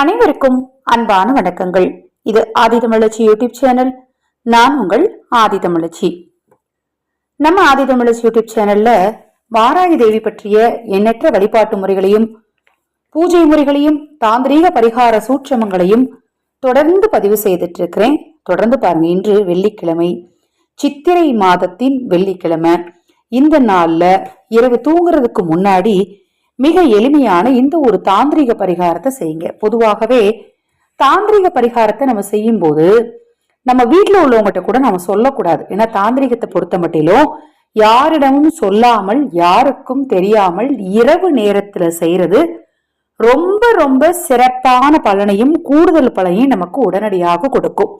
அனைவருக்கும் அன்பான வணக்கங்கள். இது ஆதிதமிழச்சி யூடியூப் சேனல். நான் உங்கள் ஆதிதமிழச்சி நம்ம ஆதிதமிழச்சி யூடியூப் சேனல்ல வாராகி தேவி பற்றிய எண்ணற்ற வழிபாட்டு முறைகளையும் பூஜை முறைகளையும் தாந்திரீக பரிகார சூட்சமங்களையும் தொடர்ந்து பதிவு செய்துட்டு இருக்கிறேன் தொடர்ந்து பாருங்க இன்று வெள்ளிக்கிழமை சித்திரை மாதத்தின் வெள்ளிக்கிழமை. இந்த நாள்ல இரவு தூங்குறதுக்கு முன்னாடி மிக எளிமையான இந்த ஒரு தாந்திரிக பரிகாரத்தை செய்யுங்க. பொதுவாகவே தாந்திரிக பரிகாரத்தை நம்ம செய்யும் போது நம்ம வீட்டில் உள்ளவங்ககிட்ட கூட நம்ம சொல்லக்கூடாது. ஏன்னா தாந்திரிகத்தை பொறுத்த மட்டிலும் யாரிடமும் சொல்லாமல் யாருக்கும் தெரியாமல் இரவு நேரத்துல செய்யறது ரொம்ப ரொம்ப சிறப்பான பலனையும் கூடுதல் பலனையும் நமக்கு உடனடியாக கொடுக்கும்.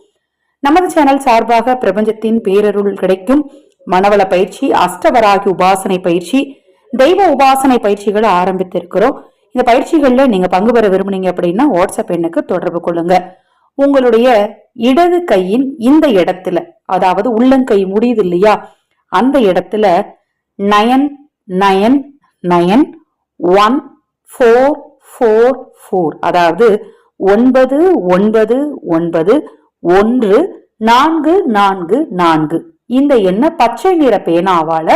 நமது சேனல் சார்பாக பிரபஞ்சத்தின் பேரருள் கிடைக்கும் மனவள பயிற்சி அஷ்டவராகி உபாசனை பயிற்சி தெய்வ உபாசனை பயிற்சிகளை ஆரம்பித்திருக்கிறோம். இந்த பயிற்சிகளில் நீங்கள் பங்கு பெற விரும்புனீங்க அப்படின்னா வாட்ஸ்அப் எண்ணுக்கு தொடர்பு கொள்ளுங்க. உங்களுடைய இடது கையின் இந்த இடத்துல அதாவது உள்ளங்கை முடியுது இல்லையா? அந்த இடத்துல nine nine nine one four four four அதாவது ஒன்பது ஒன்பது ஒன்பது ஒன்று நான்கு நான்கு நான்கு. இந்த எண்ணை பச்சை நிற பேனாவால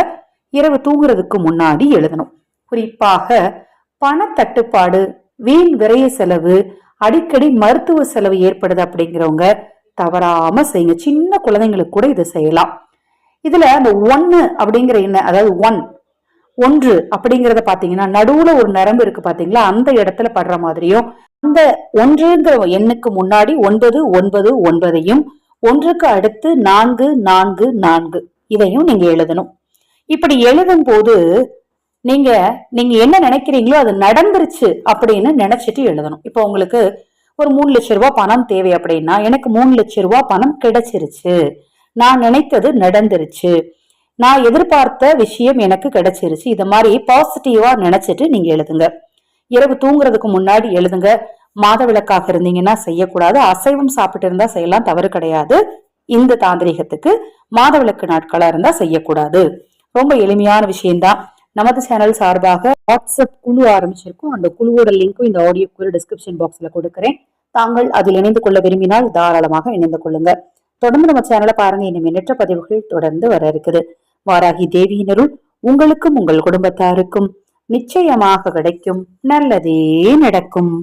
இரவு தூங்குறதுக்கு முன்னாடி எழுதணும். குறிப்பாக பணத்தட்டுப்பாடு வீண் விரைய செலவு அடிக்கடி மருத்துவ செலவு ஏற்படுது அப்படிங்கிறவங்க தவறாம செய்யுங்க. சின்ன குழந்தைங்களுக்கு கூட இதை செய்யலாம். இதுல அந்த ஒன்னு அப்படிங்கிற என்ன அதாவது ஒன் ஒன்று அப்படிங்கறத பாத்தீங்கன்னா நடுவுல ஒரு நரம்பு இருக்கு பாத்தீங்களா அந்த இடத்துல படுற மாதிரியும் அந்த ஒன்றுங்கிற எண்ணுக்கு முன்னாடி ஒன்பது ஒன்பது ஒன்பதையும் ஒன்றுக்கு அடுத்து நான்கு நான்கு நான்கு இதையும் நீங்க எழுதணும். இப்படி எழுதும் போது நீங்க நீங்க என்ன நினைக்கிறீங்களோ அது நடந்துருச்சு அப்படின்னு நினைச்சிட்டு எழுதணும். இப்போ உங்களுக்கு ஒரு மூணு லட்ச ரூபா பணம் தேவை அப்படின்னா எனக்கு மூணு லட்ச ரூபா பணம் கிடைச்சிருச்சு. நான் நினைத்தது நடந்துருச்சு. நான் எதிர்பார்த்த விஷயம் எனக்கு கிடைச்சிருச்சு. இது மாதிரி பாசிட்டிவா நினைச்சிட்டு நீங்க எழுதுங்க. இரவு தூங்குறதுக்கு முன்னாடி எழுதுங்க. மாத விளக்காக இருந்தீங்கன்னா செய்யக்கூடாது. அசைவம் சாப்பிட்டு இருந்தா செய்யலாம். தவறு கிடையாது. இந்த தாந்திரிகத்துக்கு மாதவிளக்கு நாட்களா இருந்தா செய்யக்கூடாது. ரொம்ப எளிமையான விஷயம்தான். நமது சேனல் சார்பாக வாட்ஸ்அப் குழு ஆரம்பிச்சிருக்கோம். அந்த குழுவோட லிங்க்கும் இந்த ஆடியோ குழு டிஸ்கிரிப்ஷன் பாக்ஸ்ல கொடுக்கிறேன். தாங்கள் அதில் இணைந்து கொள்ள விரும்பினால் தாராளமாக இணைந்து கொள்ளுங்க தொடர்ந்து நம்ம சேனலை பாருங்க. இன்னும் எண்ணற்ற பதிவுகள் தொடர்ந்து வர இருக்குது. வாராகி தேவியினருள் உங்களுக்கும் உங்கள் குடும்பத்தாருக்கும் நிச்சயமாக கிடைக்கும். நல்லதே நடக்கும்.